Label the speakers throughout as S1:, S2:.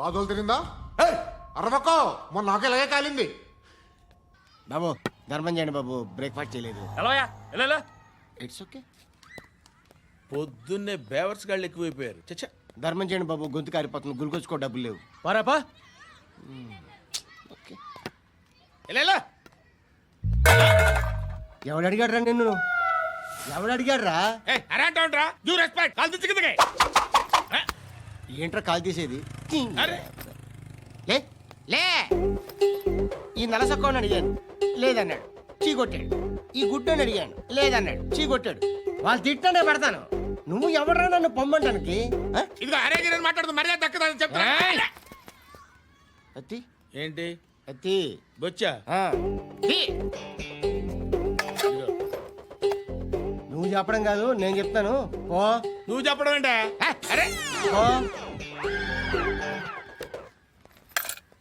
S1: బాధలు తిరిందా? అరవకో! మొన్న నాకు ఇలాగే కాలింది.
S2: బాబు ధర్మం చేయండి బాబు బ్రేక్ఫాస్ట్ చేయలేదు.
S3: ఎలా
S2: ఇట్స్ ఓకే
S3: పొద్దున్నే బేవర్స్ గాళ్ళు ఎక్కువైపోయారు. చచ్చా
S2: ధర్మం చేయండి బాబు గొంతు కారిపోతుంది గురికొచ్చుకో డబ్బులు లేవు.
S3: పారాపా
S2: ఓకే
S3: ఎలా
S2: ఎవడు అడిగాడు రా నిన్ను? ఎవడు అడిగాడు రా
S3: రెస్పెక్ట్ కాల్
S2: ఏంట్రా కాల్ తీసేది?
S3: అరే.
S2: లే లే. ఈ నలసక్కని అడిగాను లేదన్నాడు. చీ కొట్టాడు ఈ గుడ్డని అడిగాను లేదన్నాడు. చీ కొట్టాడు వాళ్ళు తిట్టానే పెడతాను. నువ్వు ఎవడరా నన్ను పొమ్మంటానికి? ఆ?
S3: ఇదిగో అరే గిరని మాట్లాడుతూ మర్యాద దక్కదని చెప్తా
S2: అత్తి?
S3: ఏంటి?
S2: అత్తి?
S3: బొచ్చా?
S2: ఆ. తీ. నువ్వు చెప్పడం కాదు నేను చెప్తాను. ఓ
S3: నువ్వు చెప్పడం ఏంటే? ఆ, అరే.
S2: ఓ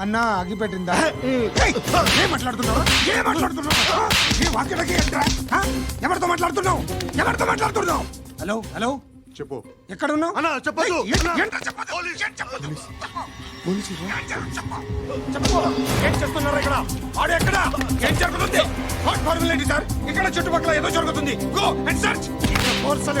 S4: అన్నా అగ్గి పెట్టిందా ఏం మాట్లాడుతున్నావు? ఏం మాట్లాడుతున్నావు? ఈ వాక్యలకి? ఎవరితో మాట్లాడుతున్నావు? ఎవరితో మాట్లాడుతున్నావు? Hello hello?
S1: చెప్పు.
S4: ఎక్కడ ఉన్నావు
S1: అన్నా, చెప్పొద్దు.
S4: ఏయ్, ఏం- ఏంట్రా చెప్పొద్దు? ఏం చెప్పొద్దు? ఏం చెప్పు? చెప్పు. ఏం చేస్తున్నారు ఇక్కడ? ఆడు ఎక్కడ? ఏం జరుగుతుంది? వాట్ ఫార్మల్ ఏంటి సార్? ఇక్కడ చుట్టుపక్కల ఏదో జరుగుతుంది. గో అండ్ సర్చ్ ఫోర్స్ అనే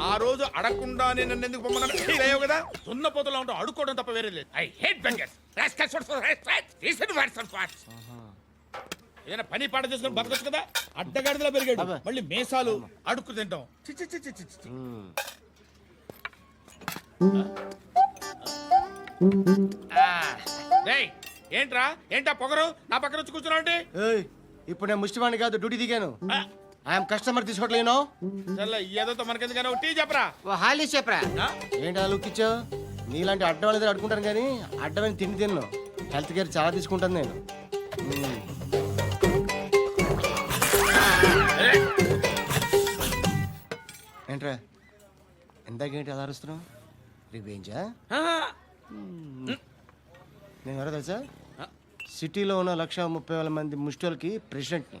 S3: ఆ రోజు అడగకుండానే నన్ను ఎందుకు పొమ్మన్నా ఫీల్ అయ్యావు కదా? సున్న పోతలో ఉంటావు అడుక్కోవడం తప్ప వేరే లేదు. I hate beggars. ఏదైనా పని పాట చేసుకొని బతకొచ్చు కదా? అడ్డగాడిదలా పెరిగాడు. మళ్ళీ మేసాలు అడుక్కు తింటాం. చి, చి, చి, చి, చి, చి. రేయ్, ఏంట్రా? ఏంటా పొగరు? నా పక్కన వచ్చి కూర్చున్నావు
S2: ఇప్పుడు నేను ముష్టివాణి కాదు డ్యూటీ దిగాను. ఐఎమ్ కస్టమర్ తీసుకోవట్లేను
S3: చల్ల ఏదో మనకెందుకైనా టీ చెప్పరా?
S2: ఓ హాలీస్ చెప్పరా? ఏంటి అలా లుక్ ఇచ్చావు? నీలాంటి అడ్డం వాళ్ళ దగ్గర అడుకుంటాను కానీ అడ్డమైన తిండి తిన్ను. హెల్త్ కేర్ చాలా తీసుకుంటాను నేను. ఏంట్రా? ఎందాకేంటి అలా అరుస్తున్నావు? రివేంజా నేను ఎవరో తెలుసా? సిటీలో ఉన్న లక్ష ముప్పై వేల మంది ముష్టిలకి ప్రెసిడెంట్ని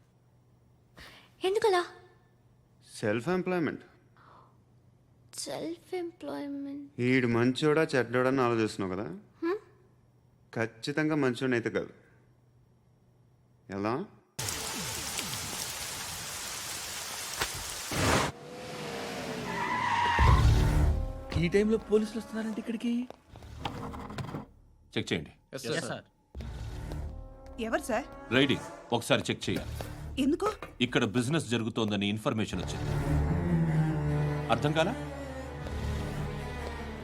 S5: ఎందుకలా?
S6: సెల్ఫ్ ఎంప్లాయ్మెంట్
S7: సెల్ఫ్ ఎంప్లాయ్మెంట్
S6: ఈడు మంచోడా చెడ్డోడా అని ఆలోచిస్తున్నావు కదా? ఖచ్చితంగా మంచోడని అయితే కాదు. ఎలా?
S3: ఈ టైంలో పోలీసులు వస్తున్నారంటే ఇక్కడికి?
S8: చెక్ చేయండి.
S9: ఎవరు సార్?
S8: రైడింగ్. ఒకసారి చెక్ చేయాలి.
S9: ఎందుకు?
S8: ఇక్కడ బిజినెస్ జరుగుతోందని ఇన్ఫర్మేషన్ వచ్చింది. అర్థం కాలా?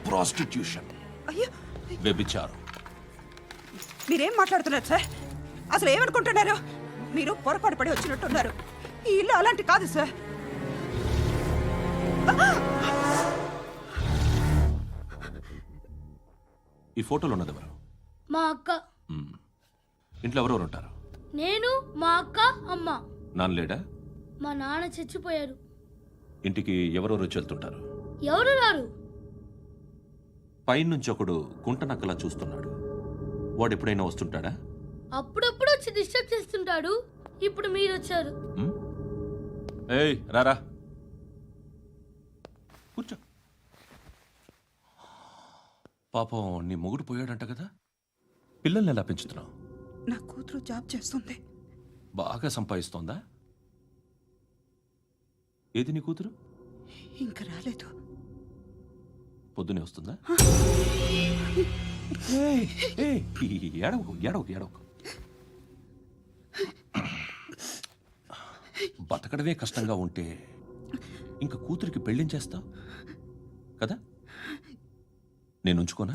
S8: ప్రాస్టిట్యూషన్.
S9: అయ్యో!
S8: వ్యభిచారం.
S9: మీరేం మాట్లాడుతున్నారు సార్? అసలు ఏమనుకుంటున్నారు? మీరు పొరపాటు పడి వచ్చినట్టున్నారు. ఈ ఇల్లు అలాంటి కాదు సార్.
S8: ఈ ఫోటోలో ఉన్నది ఎవరు?
S7: మా అక్క.
S8: మ్మ్. ఇంట్లో ఎవరెవరు ఉంటారు?
S7: నేను మా అక్క అమ్మ.
S8: నాన్న లేడా
S7: మా నాన్న చచ్చిపోయారు.
S8: ఇంటికి ఎవరెవరు వచ్చి వెళ్తుంటారు?
S7: ఎవరు రారు?
S8: పైనుంచి ఒకడు గుంట నక్కలా చూస్తున్నాడు. వాడు ఎప్పుడైనా వస్తుంటాడా?
S7: అప్పుడప్పుడు వచ్చి డిస్టర్బ్ చేస్తుంటాడు. ఇప్పుడు మీరు వచ్చారు?
S8: ఏయ్ రారా. కూర్చో. పాపం నీ మొగుడు పోయాడంట కదా. పిల్లల్ని ఎలా పెంచుతున్నావు?
S9: నా కూతురు జాబ్ చేస్తుంది.
S8: బాగా సంపాదిస్తోందా? ఏది నీ కూతురు?
S9: ఇంకా రాలేదు.
S8: పొద్దునే వస్తుందా? ఏయ్, ఏయ్, ఏడవకు ఏడవకు ఏడవకు. బతకడమే కష్టంగా ఉంటే ఇంకా కూతురికి పెళ్ళించేస్తావు కదా? నేను ఉంచుకోనా?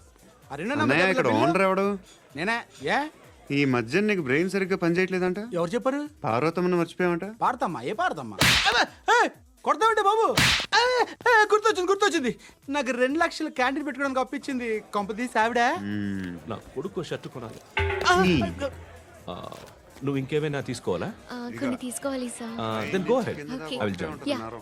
S6: అన్నయ్య ఇక్కడ
S10: టేబుల్
S6: ఓనర్ ఎవడు?
S10: నేనే? ఏ?
S6: ఈ మధ్య నీకు బ్రెయిన్ సరిగ్గా పనిచేయట్లేదంట?
S10: ఎవరు చెప్పారు?
S6: పార్వతమ్మను మర్చిపోయామంట
S10: పాడతామ్మా ఏ పాడతామ్మా కొడతామంటే బాబు? ఏ, ఏ, గుర్తొచ్చింది గుర్తొచ్చింది. నాకు రెండు లక్షలు క్యాంటీన్ పెట్టుకోవడానికి అప్పించింది కొంపతీసి ఆవిడ.
S8: నా కొడుకు షర్ట్ కొనాలి. ఆ, నువ్వు ఇంకేమైనా తీసుకోవాలా?
S7: కొన్ని తీసుకోవాలి sir.
S8: Then go head. I will join
S6: ఉంటున్నారు.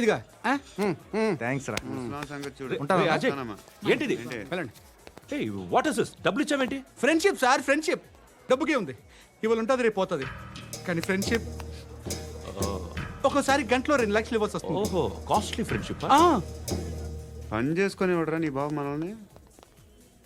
S10: ఇదిగా.
S4: థ్యాంక్స్ రా.
S8: రేయ్, అజయ్. ఏంటిది?
S6: ఏంటి?
S10: వెళ్ళండి.
S8: ఏయ్ వాట్ ఇస్ దిస్ డబ్బులు ఇచ్చావేంటి
S10: ఫ్రెండ్షిప్ సార్ ఫ్రెండ్షిప్ డబ్బుకే ఉంది. ఇవాళ ఉంటుంది రేపు పోతుంది. కానీ ఫ్రెండ్షిప్ ఒక్కోసారి గంటలో రెండు లక్షలు ఇవ్వాల్సి వస్తుంది.
S8: ఓహో కాస్ట్లీ ఫ్రెండ్షిప్
S10: ఆ,
S6: పని చేసుకొని ఇవ్వడరా నీ బాబు మనల్ని.